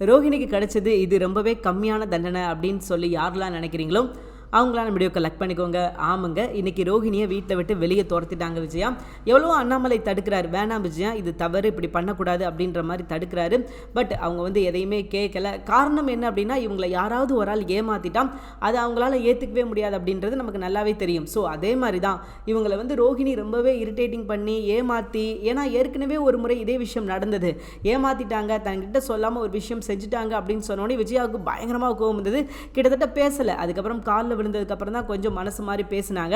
ரோஹிணிக்கு கிடைச்சது இது ரொம்பவே கம்மியான தண்டனை அப்படின்னு சொல்லி யாரெல்லாம் நினைக்கிறீங்களோ அவங்களாம் வீடியோ கலெக்ட் பண்ணிக்கோங்க. ஆமாங்க இன்னைக்கு ரோஹிணியை வீட்டில் விட்டு வெளியே துரத்திட்டாங்க விஜயா. எவ்வளோ அண்ணாமலை தடுக்கிறாரு. வேணாம் விஜயா இது தவறு இப்படி பண்ணக்கூடாது அப்படின்ற மாதிரி தடுக்கிறாரு. பட் அவங்க வந்து எதையுமே கேட்கல காரணம் என்ன அப்படின்னா இவங்களை யாராவது ஒரு ஆள் ஏமாத்திட்டான். அதை அவங்களால ஏற்றுக்கவே முடியாது அப்படின்றது நமக்கு நல்லாவே தெரியும். ஸோ அதே மாதிரி தான் இவங்களை வந்து ரோஹிணி ரொம்பவே இரிட்டேட்டிங் பண்ணி ஏமாற்றி ஏன்னா ஏற்கனவே ஒரு முறை இதே விஷயம் நடந்தது. ஏமாத்திட்டாங்க தன்கிட்ட சொல்லாமல் ஒரு விஷயம் செஞ்சுட்டாங்க அப்படின்னு சொன்னோடனே விஜயாவுக்கு பயங்கரமாக கோவம் இருந்தது கிட்டத்தட்ட பேசலை. அதுக்கப்புறம் காலில் விழுந்ததுக்கப்புறம் தான் கொஞ்சம் மனசு மாதிரி பேசினாங்க.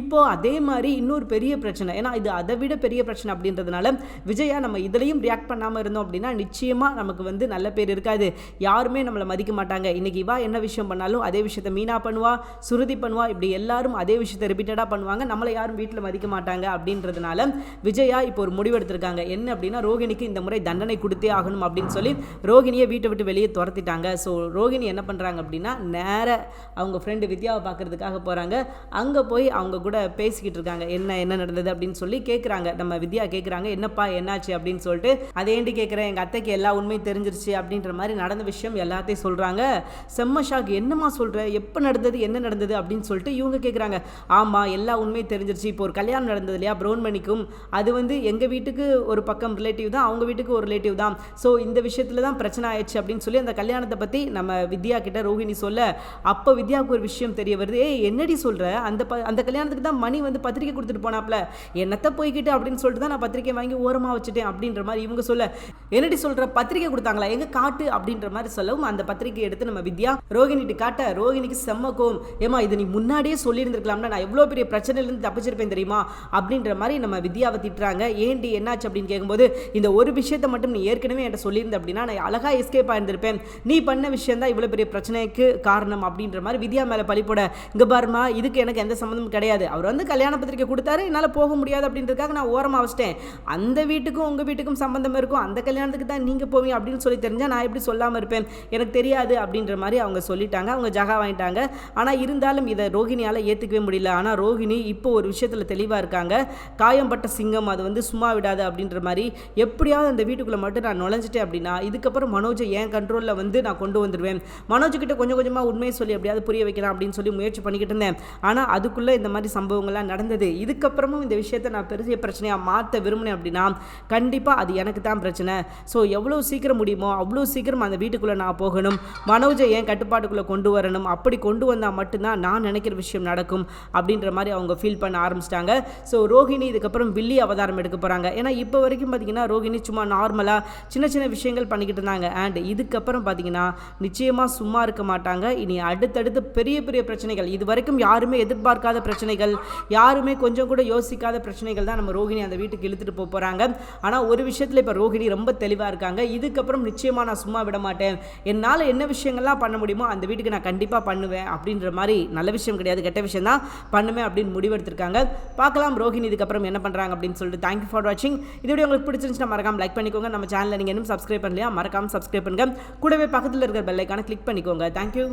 இப்போ அதே மாதிரி இன்னொரு பெரிய பிரச்சனை. ஏன்னா இது அதை விட பெரிய பிரச்சனை அப்படின்றதுனால விஜயா நம்ம இதுலேயும் ரியாக்ட் பண்ணாமல் இருந்தோம் அப்படின்னா நிச்சயமாக நமக்கு வந்து நல்ல பேர் இருக்காது. யாருமே நம்மளை மதிக்க மாட்டாங்க. இன்னைக்கு இவா என்ன விஷயம் பண்ணாலும் அதே விஷயத்த மீனா பண்ணுவா சுருதி பண்ணுவா இப்படி எல்லாரும் அதே விஷயத்த ரிப்பீட்டடாக பண்ணுவாங்க. நம்மளை யாரும் வீட்டில் மதிக்க மாட்டாங்க அப்படின்றதுனால விஜயா இப்போ ஒரு முடிவெடுத்திருக்காங்க என்ன அப்படின்னா ரோகிணிக்கு இந்த முறை தண்டனை கொடுத்தே ஆகணும் அப்படின்னு சொல்லி ரோகிணியை வீட்டை விட்டு வெளியே துரத்திட்டாங்க. ஸோ ரோகிணி என்ன பண்ணுறாங்க அப்படின்னா நேர அவங்க ஃப்ரெண்டு வித்யாவை பார்க்கறதுக்காக போகிறாங்க அங்கே போய் அவங்க கூட பேசிக்கிட்டு இருக்காங்க. என்ன என்ன நடந்தது அப்படின்னு சொல்லி கேட்குறாங்க நம்ம வித்யா கேட்குறாங்க என்னப்பா என்னாச்சு அப்படின்னு சொல்லிட்டு அதே ஏண்டி கேட்குறேன் எங்கள் அத்தைக்கு எல்லா உண்மையும் தெரிஞ்சிருச்சு. அப்படின்ற மாதிரி நடந்த விஷயம் எல்லாத்தையும் சொல்கிறாங்க செம்ம ஷாக் என்னம்மா சொல்கிற எப்போ நடந்தது? என்ன நடந்தது? அப்படின்னு சொல்லிட்டு இவங்க கேட்குறாங்க ஆமாம் எல்லா உண்மையும் தெரிஞ்சிருச்சு. இப்போ ஒரு கல்யாணம் நடந்தது இல்லையா? ப்ரௌன்மணிக்கும் அது வந்து எங்கள் வீட்டுக்கு ஒரு பக்கம் ரிலேட்டிவ் தான் அவங்க வீட்டுக்கு ஒரு ரிலேட்டிவ் தான். ஸோ இந்த விஷயத்தில் தான் பிரச்சனை ஆயிடுச்சு. அப்படின்னு சொல்லி அந்த கல்யாணத்தை பற்றி நம்ம வித்யா கிட்ட ரோஹிணி சொல்ல அப்போ வித்யாவுக்கு ஒரு விஷயம் தெரிய வருது. ஏய் என்னடி சொல்கிற அந்த ப அந்த கல்யாணத்துக்கு தான் மணி வந்து பத்திரிக்கை கொடுத்துட்டு போனாப்ல. என்னத்தை போய்கிட்டு அப்படின்னு சொல்லிட்டு தான் நான் பத்திரிக்கை வாங்கி ஓரமாக வச்சுட்டேன் அப்படின்ற மாதிரி இவங்க சொல்ல. என்னடி சொல்கிற பத்திரிக்கை கொடுத்தாங்களா? எங்க காட்டு? அப்படின்ற மாதிரி சொல்லவும் அந்த பத்திரிக்கை எடுத்து நம்ம வித்யா ரோகிணிட்டு காட்ட ரோகிணிக்கு செம்ம ஏமா இது நீ முன்னாடியே சொல்லியிருந்திருக்கலாம்னா நான் எவ்வளோ பெரிய பிரச்சனையிலேருந்து தப்பிச்சிருப்பேன் தெரியுமா? அப்படின்ற மாதிரி நம்ம வித்யாவை திட்டுறாங்க. ஏன்டி என்னாச்சு அப்படின்னு கேட்கும்போது இந்த ஒரு விஷயத்தை மட்டும் நீ ஏற்கனவே என்கிட்ட சொல்லியிருந்த அப்படின்னா நான் அழகாக எஸ்கேப் ஆயிருந்திருப்பேன். நீ பண்ண விஷயம் தான் இவ்வளோ பெரிய பிரச்சனைக்கு காரணம் அப்படின்ற மாதிரி வித்யா மேலே பழி போட இங்கே பாருமா இதுக்கு எனக்கு எந்த சம்மந்தமும் கிடையாது. அவர் வந்து கல்யாண பத்திரிக்கை கொடுத்தாரு என்னால் போக முடியாது அப்படின்றதுக்காக நான் ஓரமாக வச்சிட்டேன். அந்த வீட்டுக்கும் உங்கள் வீட்டுக்கும் சம்மந்தம் இருக்கும். அந்த கல்யாணத்துக்கு தான் நீங்கள் போவீங்க அப்படின்னு சொல்லி தெரிஞ்சால் நான் எப்படி சொல்லாமல் இருப்பேன்? எனக்கு தெரியாது அப்படின்ற மாதிரி அவங்க சொல்லிட்டாங்க. அவங்க ஜகா வாங்கிட்டாங்க. ஆனால் இருந்தாலும் இதை ரோஹிணியால் ஏற்றுக்கவே முடியல. ஆனால் ரோஹிணி இப்போ ஒரு விஷயத்தில் தெளிவாக இருக்காங்க. காயம்பட்ட சிங்கம் அது வந்து சும்மா விடாது அப்படின்ற மாதிரி எப்படியாவது அந்த வீட்டுக்குள்ளே மட்டும் நான் நுழைஞ்சிட்டேன் அப்படின்னா இதுக்கப்புறம் மனோஜை என் கண்ட்ரோலில் வந்து நான் கொண்டு வந்துடுவேன் மனோஜ் கிட்ட கொஞ்சம் கொஞ்சமாக உண்மையை சொல்லி எப்படியாவது புரிய வைக்கலாம் அப்படின்னு சொல்லி முயற்சி பண்ணிக்கிட்டு இருந்தேன். ஆனால் அதுக்குள்ளே இந்த மாதிரி சம்பவங்கள்லாம் நடந்தது. இதுக்கப்புறமும் இந்த விஷயத்தை நான் பெரிய பிரச்சனையாக மாற்ற விரும்பினேன் அப்படின்னா கண்டிப்பாக அது எனக்கு தான் பிரச்சனை. ஸோ எவ்வளோ சீக்கிரம் முடியுமோ அவ்வளோ சீக்கிரம் அந்த வீட்டுக்குள்ளே நான் போகணும். மனோஜை என் கட்டுப்பாட்டுக்குள்ளே கொண்டு வரணும். அப்படி கொண்டு வந்தால் மட்டும்தான் நான் நினைக்கிற விஷயம் நடக்கும் அப்படின்ற மாதிரி அவங்க ஃபீல் பண்ண ஆரம்பிச்சிட்டாங்க. ஸோ ரோஹிணி இதுக்கப்புறம் வில்லி அவதாரம் எடுக்க போகிறாங்க ஏன்னா இப்போ வரைக்கும் பார்த்தீங்கன்னா ரோஹிணி சும்மா நார்மலாக சின்ன சின்ன விஷயங்கள் பண்ணிக்கிட்டு இருந்தாங்க. அண்ட் இதுக்கப்புறம் பார்த்தீங்கன்னா நிச்சயமாக சும்மா இருக்க மாட்டாங்க. இனி அடுத்தடுத்து பெரிய பெரிய பிரச்சனைகள் இது வரைக்கும் யாருமே எதிர்பார்க்காத பிரச்சனைகள் யாருமே கொஞ்சம் கூட யோசிக்காத பிரச்சனைகள் தான் நம்ம ரோஹிணி அந்த வீட்டுக்கு இழுத்துட்டு போக போகிறாங்க ஆனால் ஒரு விஷயத்தில் இப்போ ரோஹிணி ரொம்ப தெளிவாக இருக்காங்க. இதுக்கப்புறம் நிச்சயமாக நான் சும்மா விட மாட்டேன். என்னால் என்ன விஷயங்கள்லாம் பண்ண முடியுமோ அந்த வீட்டுக்கு நான் கண்டிப்பாக பண்ணுவேன் அப்படின்ற மாதிரி நல்ல விஷயம் கிடையாது. கெட்ட விஷயம் தான் பண்ணுவேன் அப்படின்னு முடிவெடுத்திருக்காங்க. பார்க்கலாம் ரோஹிணி இதுக்கப்புறம் என்ன பண்ணுறாங்க அப்படின்னு சொல்லிட்டு. தேங்க்யூ ஃபார் வாட்சிங் இந்த வீடியோ உங்களுக்கு பிடிச்சிருந்துச்சுன்னா மறக்காம லைக் பண்ணிக்கோங்க. நம்ம சேனலில் நீங்கள் இன்னும் சப்ஸ்கிரைப் பண்ணலையா மறக்காம சப்ஸ்கிரைப் பண்ணுங்க. கூடவே பக்கத்தில் இருக்கிற பெல்லைக்கான கிளிக் பண்ணிக்கோங்க. தேங்க்யூ